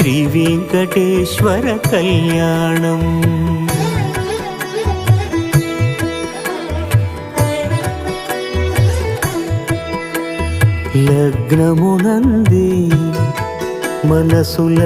శ్రీ వెంకటేశ్వర కళ్యాణం. లగ్నమునంది మనసుల